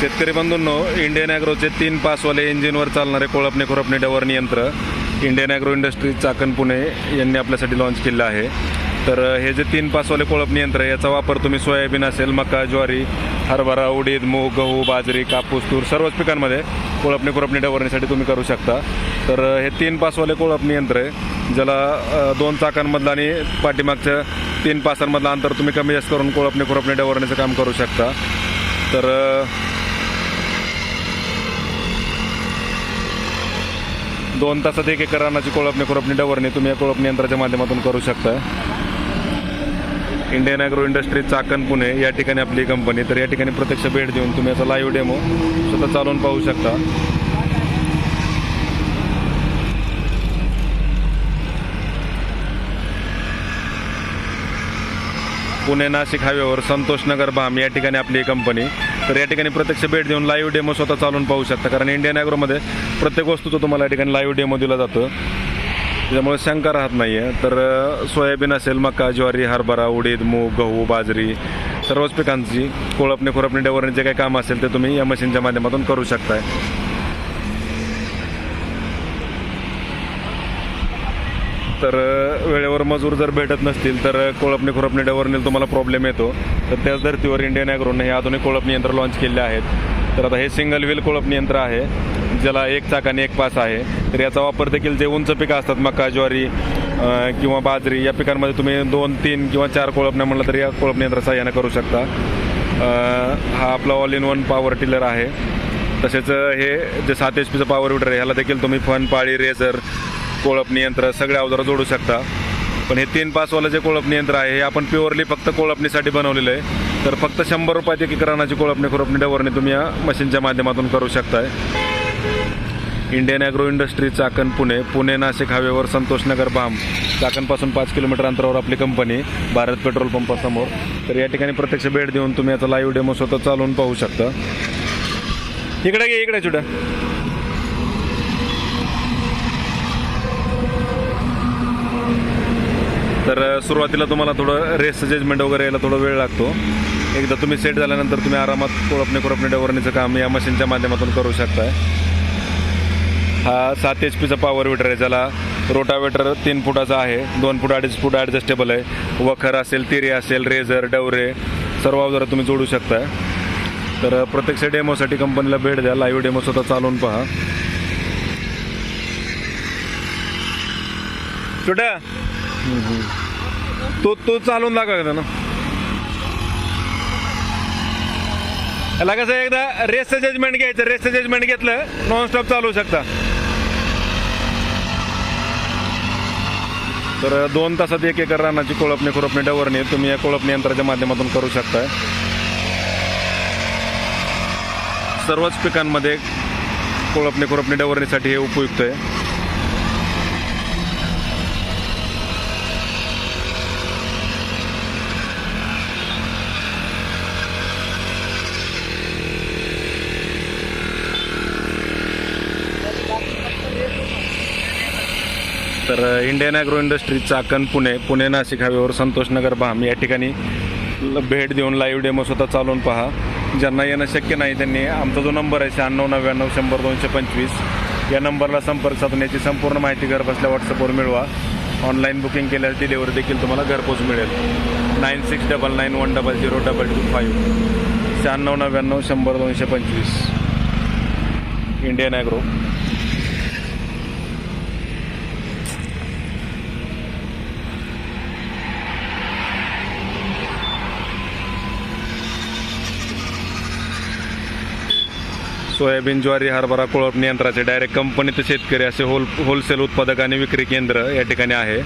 शेतकरी बंधूंनो इंडियन ॲग्रोचे तीन पासवाले इंजिनवर चालणारे कोळपणे खुरपणे डवरणी यंत्र Indian agro industries Chakan Pune यांनी आपल्यासाठी लॉन्च केलं आहे. तर हे जे तीन पासवाले कोळपणी यंत्र आहे याचा वापर तुम्ही सोयाबीन असेल मका ज्वारी हरभरा उडीद मूग गहू बाजरी कापूस तूर सर्वच पिकांमध्ये कोळपणे खुरपणे डवरणीसाठी तुम्ही करू शकता. तर हे तीन पासवाले कोळपणी यंत्र आहे ज्याला दोन चाकांमधलं आणि पाठीमागच्या तीन पासांमधलं अंतर तुम्ही कमी जास्त करून कोळपणे खुरपणे डवरण्याचं काम करू शकता. तर दोन तासात एक एकर रानाची कोळपणी खुरपणी डवरणी तुम्ही या कोळपणी यंत्राच्या माध्यमातून करू शकता. Indian agro industry Chakan Pune या ठिकाणी आपली कंपनी तर या ठिकाणी प्रत्यक्ष भेट देऊन तुम्ही याचा लाईव्ह डेमो स्वतः चालवून पाहू शकता. पुणे नाशिक हायवेवर संतोष नगर बाम या ठिकाणी आपली ही कंपनी तर या ठिकाणी प्रत्यक्ष भेट देऊन लाईव्ह डेमो स्वतः चालून पाहू शकता. कारण इंडियन ॲग्रोमध्ये प्रत्येक वस्तूचं तुम्हाला या ठिकाणी लाईव्ह डेमो दिला जातो. त्याच्यामुळे शंका राहत नाही आहे तर सोयाबीन असेल मका ज्वारी हरभरा उडीद मूग गहू बाजरी सर्वच पिकांची कोळपणे खुरपणे डवरणी जे काही काम असेल ते तुम्ही या मशीनच्या माध्यमातून करू शकताय. तर वेळेवर मजूर जर भेटत नसतील तर कोळपणी खुरपणी डवरणीला तुम्हाला प्रॉब्लेम येतो. तर त्याच धर्तीवर इंडियन ॲग्रोने हे आधुनिक कोळपणी यंत्र लॉन्च केले आहेत. तर आता हे सिंगल व्हील कोळपणी यंत्र आहे ज्याला एक चाक आणि एक पास आहे. तर याचा वापर देखील जे उंच पिकं असतात मका ज्वारी किंवा बाजरी या पिकांमध्ये तुम्ही दोन तीन किंवा चार कोळपण्या म्हणलं तर या कोळपणी यंत्र सहाय्यानं करू शकता. हा आपला all in one power tiller आहे. तसेच हे जे सात एच पीचं पॉवर विडर आहे ह्याला देखील तुम्ही फन पाळी रेझर कोळपणी यंत्र सगळे अवजारं जोडू शकता. पण हे तीन पासवालं जे कोळपणी यंत्र आहे हे आपण प्युअरली फक्त कोळपणीसाठी बनवलेलं आहे. तर फक्त शंभर रुपयात एक कोळपणी खुरपणी डवरणी तुम्ही या मशीनच्या माध्यमातून करू शकताय. Indian agro industry Chakan Pune. Pune Nashik हायवेवर संतोष नगर बाम. चाकणपासून पाच किलोमीटर अंतरावर आपली कंपनी भारत पेट्रोल पंपासमोर तर या ठिकाणी प्रत्यक्ष भेट देऊन तुम्ही याचा लाईव्ह डेमो स्वतः चालवून पाहू शकता. इकडे घे इकडे छोट्या तर सुरुवातीला तुम्हाला थोडं रेस जजमेंट वगैरे यायला थोडा वेळ लागतो. एकदा तुम्ही सेट झाल्यानंतर तुम्ही आरामात कोळपणे कोळपणे डवरणीचं काम या मशीनच्या माध्यमातून करू शकताय. हा सात एच पीचा पॉवर विटर आहे ज्याला रोटावेटर तीन फुटाचा आहे. दोन फूट अडीच फूट ॲडजस्टेबल आहे. वखर असेल तिरी असेल रेझर डवरे सर्व अवजारं तुम्ही जोडू शकताय. तर प्रत्यक्ष डेमोसाठी कंपनीला भेट द्या. लाईव्ह डेमो स्वतः चालवून पहा. छोट्या तो तो चालून दाखव ना. याला कसं आहे, एकदा रेसचं जजमेंट घ्यायचं रेसचं जजमेंट घेतलं नॉनस्टॉप चालवू शकता. तर दोन तासात एक एकर रानाची कोळपणी खुरपणी डवरणी तुम्ही या कोळपणी यंत्राच्या माध्यमातून करू शकता सर्वच पिकांमध्ये कोळपणी खुरपणी डवरणीसाठी हे उपयुक्त आहे. तर Indian agro industry Chakan Pune Pune Nashik हायवेवर संतोषनगर भाम या ठिकाणी ल- भेट देऊन लाईव्ह डेमो स्वतः चालवून पहा. ज्यांना येणं शक्य नाही त्यांनी आमचा जो नंबर आहे शहाण्णव नव्याण्णव शंभर दोनशे पंचवीस या नंबरला संपर्क साधून याची संपूर्ण माहिती घरबसल्या व्हॉट्सअपवर मिळवा. ऑनलाईन बुकिंग केल्यास डिलेवरी देखील तुम्हाला घरपोच मिळेल. Nine six double nine one double zero double two five शहाण्णव नव्याण्णव शंभर दोनशे पंचवीस. इंडियन ॲग्रो सोयाबीन ज्वारी हरभरा कोळपणी यंत्राचे डायरेक्ट कंपनीत शेतकरी असे होल होलसेल उत्पादक आणि विक्री केंद्र या ठिकाणी आहे.